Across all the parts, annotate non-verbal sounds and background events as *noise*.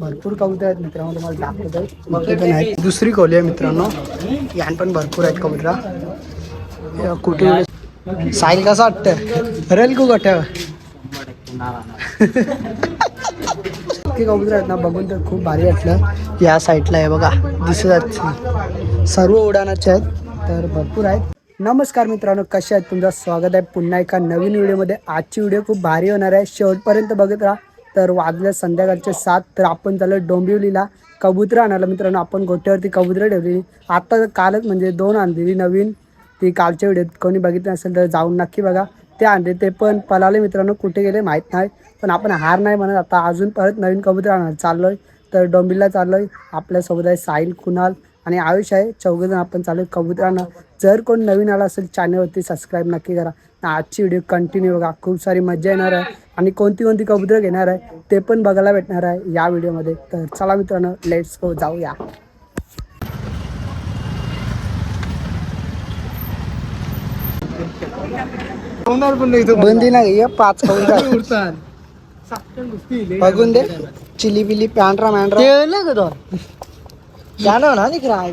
भरपूर कबुतर आहेत मित्रांनो तुम्हाला दाखवत आहेत. दुसरी कोली आहे मित्रांनो. यान पण भरपूर आहेत कबुतरा कुठे? साईल कसा वाटतं रेल कू गोठ्या. इतके कबूतर आहेत ना बघून तर खूप भारी वाटलं. या साईडला आहे बघा दिसत आहेत. सर्व उडाणाचे आहेत तर भरपूर आहेत. नमस्कार मित्रांनो कसे आहेत? तुमचं स्वागत आहे. पुन्हा एका नवीन व्हिडिओमध्ये. आजची व्हिडिओ खूप भारी होणार आहे. शेवटपर्यंत बघत राहा. तर वाजले संध्याकाळचे सात तर आपण झालं डोंबिवलीला. कबुतरं आणायला मित्रांनो आपण गोट्यावरती कबुतरं ठेवलेली. आत्ता कालच म्हणजे दोन आणलेली नवीन. ती कालच्या व्हिडिओत कोणी बघितलं असेल तर जाऊन नक्की बघा. ते आणले ते पण पलाले मित्रांनो कुठे गेले माहीत नाही. पण आपण हार नाही म्हणत. आता अजून परत नवीन कबूतर आणायला आहे तर डोंबिवलीला आहे आपल्यासोबत आहे साहिल कुणाल. आणि आयुष आहे. चौघजण आपण चालू कबूतर आणा जर कोण नवीन आला असेल चॅनलवरती सबस्क्राईब नक्की करा. आजची व्हिडिओ कंटिन्यू बघा. खूप सारी मजा येणार आहे. आणि कोणती कोणती कबूतर घेणार आहे ते पण बघायला भेटणार आहे या व्हिडिओमध्ये तर चला मित्रांनो लेट्स गो जाऊया. बंदी नाही. पाच कबूतर. *laughs* बघून दे. चिली बिली पॅन्ड्रा मॅन्ड्रा जाणार ना निकरा आहे.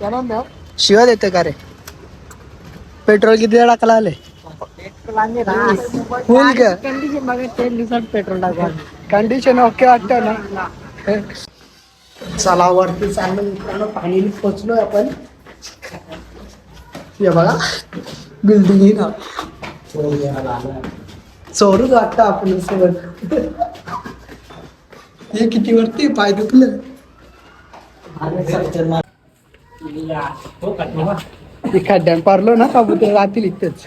जाणार ना शिवाय देते का रे? पेट्रोल किती वेळा टाकला आले फुल का? पेट्रोल टाका कंडिशन ओके वाटतं ना. चला वरती चाललो मित्रांनो पाणी पोचलोय आपण. हे बघा बिल्डिंग ना. चोरूच वाटतं आपण सोबत हे किती वरती पाय दुखलं. खड्ड्यात पारलो ना कबूतर राहतील इथेच?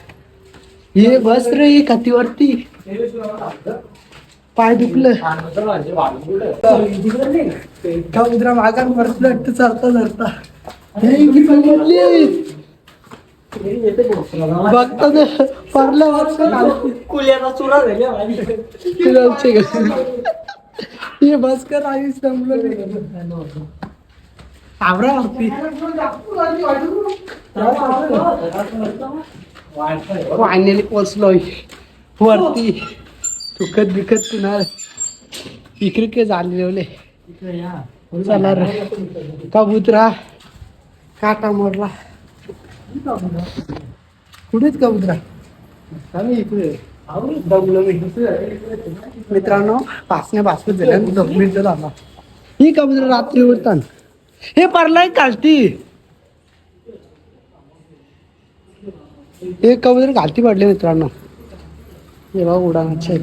हे बस रे कतीवरती पाय दुखलं. वाटतं चालता चालता. हे किती पडली बघता ते पारल्या हे बस कर आयुष संपलं आवरा वरती फायनली पोचलोय. वरती. दुखत बिखत पुन्हा इकडे के झालेले चला रे. कबुतरा. काटा मोडला. कुठेच कबुतरा? दमलो मित्रांनो पाचने पाचपत झाल्या दोन मिनिटं झाला. ही कबुतरा रात्री उडतान हे परलाय कालती हे कबूतर घालती पडले मित्रांनो. हे बघा उडानाचे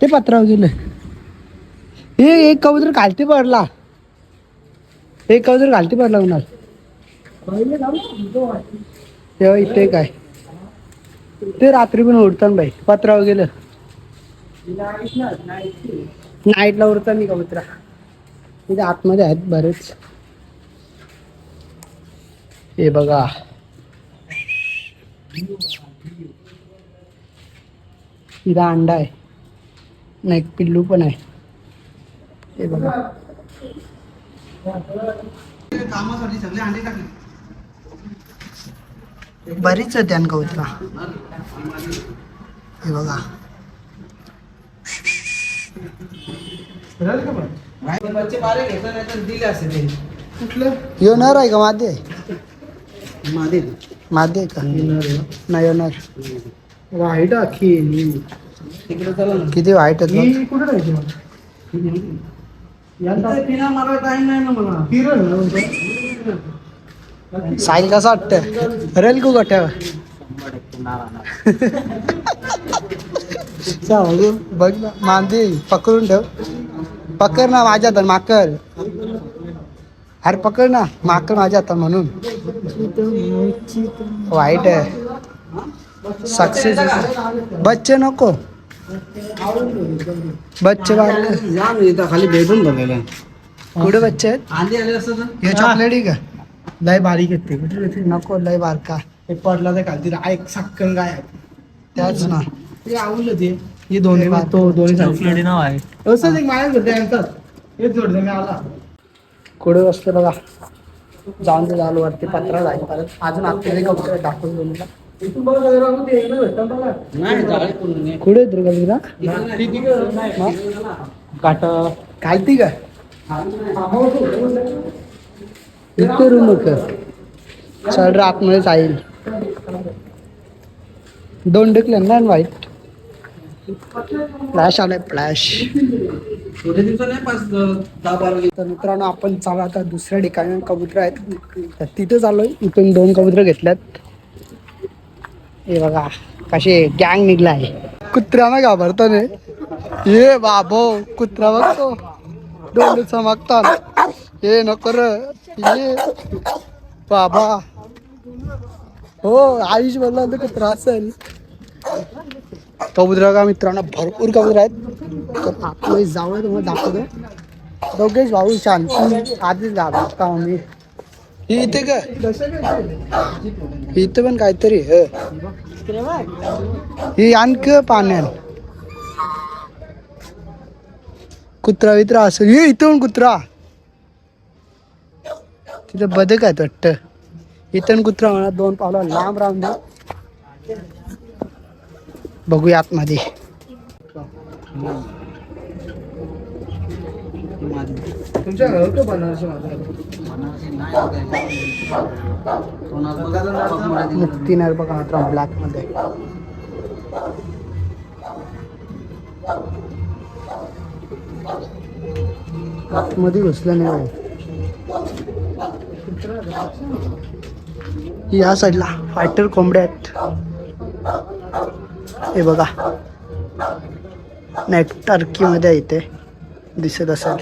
ते पत्रावर गेले हे एक कबूतर घालती पडला. एक कबूतर घालती पडला कुणाल तेव्हा इथे काय ते रात्री पण उडताना बाई पत्रावर गेलं नाईटला उडतात नाही कबुतरा तिथे आतमध्ये आहेत बरेच. हे बघा. तिथं अंडा आहे. नाही एक पिल्लू पण आहे. हे बघा. बरीच आहे त्यान कबूतरा हे बघा. येणार आहे का मादे? मादे आहे का? नाही येणार वाईट आखी किती वाईट आहेत बघ. साहिल कसा वाटतं रेल कू बघू बघ ना मांदी पकडून ठेव. पकड ना माझ्या हातात माकड. अरे पकड ना माकड माझ्या हातात म्हणून. वाईट आहे. सक्सेस बच्चे नको. बच्चे खाली भेटून बघायला कुठे बच्चे आहेत? आले हे चॉकलेट आहे का? लय बारीक येते कुठे नको लय बारका. ते पडला तर खालती ऐक सक्कन गाय त्याच ना. ते आवडलं ते हे दोन्ही. तो दोन्ही नाव आहे. असंच एक माझ्या होते यांचाच हेच जोडलं मी आला. कुठे बसतो बघा. जाऊन ते झालो वरती पत्रा जाईल परत. अजून आपल्याला कबूतर कुठे दुर्गा दुर्गा? काट. कालती का. इथे रूम चल रे आतमध्ये जाईल दोन ढकले ना वाईट फ्लॅश आलाय फ्लॅश तर मित्रांनो आपण चालू आता दुसऱ्या ठिकाणी. कबूतर आहेत. तर तिथे चाललोय इथून दोन कबूतर घेतल्यात. हे बघा कसे गँग निघलाय. कुत्र्यानं घाबरतो ने ये बाबो कुत्रा बघतो. डोळे चमकतात हे नको र. ये बाबा. हो आयुष बोलला होता कुत्रा असेल. कबुतरा का मित्रांनो भरपूर कबूतर आहेत. तर आपलं जावं तुम्हाला दाखवतो. दोघेच भाऊ शांत आधीच घाबरता मी ही इथे का? इथे पण काहीतरी ह ही आणख पाण्यान कुत्रा वित्रा असेल ये इथून कुत्रा. तिथे बदक आहेत वाटत. इथून कुत्रा म्हणा दोन पावला लांब राहून दे. बघूया आतमध्ये. तुमच्या घर बनारसी बघा मात्र ब्लॅकमध्ये. आतमध्ये घुसलं नाही बाई. या साईडला फायटर कोंबड्या आहेत हे बघा. नेट टर्कीमध्ये इथे दिसत असेल.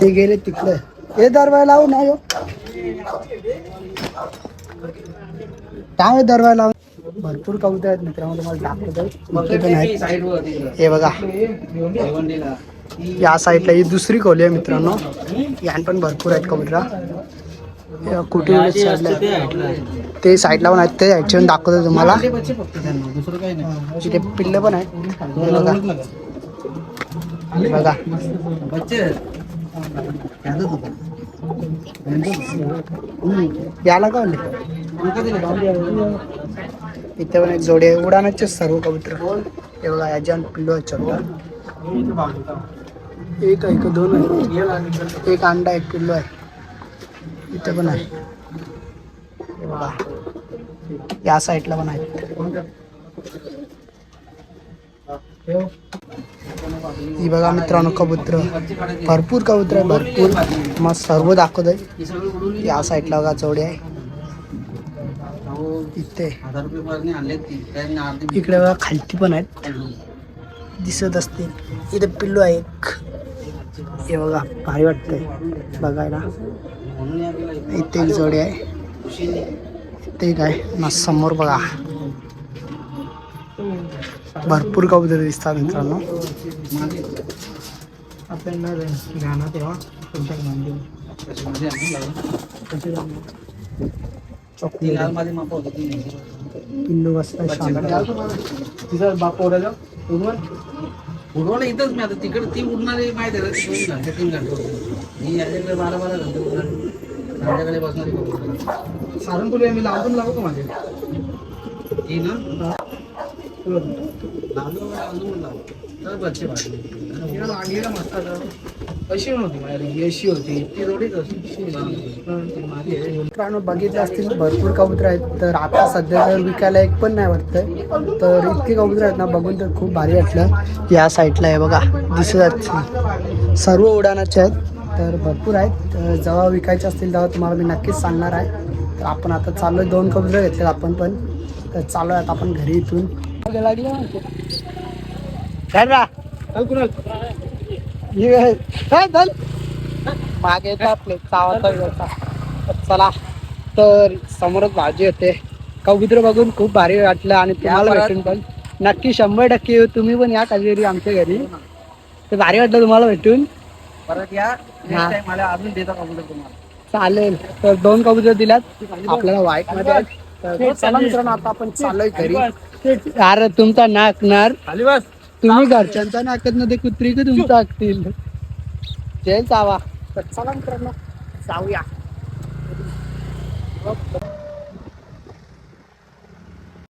ते गेले तिकडे. हे दरवाजा लावू ना यो. काय दरवाजा लावून. भरपूर कविता आहेत मित्रांनो तुम्हाला दाखवत इथे पण आहेत. हे बघा. या साईडला ही दुसरी खोली आहे मित्रांनो. यान पण भरपूर आहेत कबुतरा कुठे ते साईडला. पण आहेत ते ऍक्च्युअली दाखवतो तुम्हाला. दुसरं काही नाही. तिथे पिल्ल पण आहेत. हे बघा. याला का इथे पण एक जोडी आहे. उडानाचे सर्व कबूतर. हे बघा याच्यात पिल्लो आहे एक आहे दोन आहे. एक अंडा एक पिल्लो आहे. इथं पण आहे. या साईडला पण आहे ही बघा मित्रांनो कबूतर. भरपूर कबूतर आहे भरपूर. मग सर्व दाखवत आहे या साईडला बघा चवडी आहे. इथे. इकडे बघा खालती पण आहेत. दिसत असतील. इथे पिल्लू आहे एक हे बघा भारी वाटतंय बघायला. इथे एक जोडी आहे. इथे एक आहे. ना समोर बघा. भरपूर कबूतर दिसतात मित्रांनो. आपण गाणं तेव्हा तुमच्या चॉकलेट. शांत तिचा बाप ओढायला उडवणं इथंच मी आता. तिकडे ती उडणारी माहिती आहे ना, दोन घंटे तीन घंटे मी याच्याकडे बारा बारा घंटे उडणार. माझ्याकडे बसणारी सारंगपुरी मी लावून लावू का माझे. ती ना? लावून लावून लावू तर बच्चे वाढले लागलेला मस्त अशी नव्हती माझ्याकडे अशी होती. ती थोडीच असते. माझी आहे मित्रांनो बघितलं असतील भरपूर कबूतर आहेत. तर आता सध्या तर विकायला एक पण नाही वाटतं तर इतके कबूतर आहेत ना बघून तर खूप भारी वाटलं. या साईडला आहे बघा दिसत सर्व उडाणाचे आहेत. तर भरपूर आहेत. तर जेव्हा विकायचे असतील तेव्हा तुम्हाला मी नक्कीच सांगणार आहे. तर आपण आता चाललो दोन कबूतर घेतलेत आपण पण. तर चालू आहेत आपण घरी इथून. चल रा. चल कुणाल? ये चल मागे आपले चावता चला तर समोरच भाजी होते. कबूतर बघून खूप भारी वाटलं आणि तुम्हाला. भेटून पण. नक्की शंभर टक्के तुम्ही पण या कधीतरी आमच्या घरी. तर भारी वाटलं तुम्हाला भेटून. परत या. मला अजून देता कबूतर तुम्हाला? चालेल. तर दोन कबूतर दिल्यात आपल्याला वाईटमध्ये. तर चला मित्रांनो आता आपण चाललोय घरी. अरे तुमचा नाकणार खाली बस तुम्ही घरच्यांचा नाकत मध्ये कुत्री का तुमचा आखतील. जेल जावा. चला मित्रांनो. जाऊया.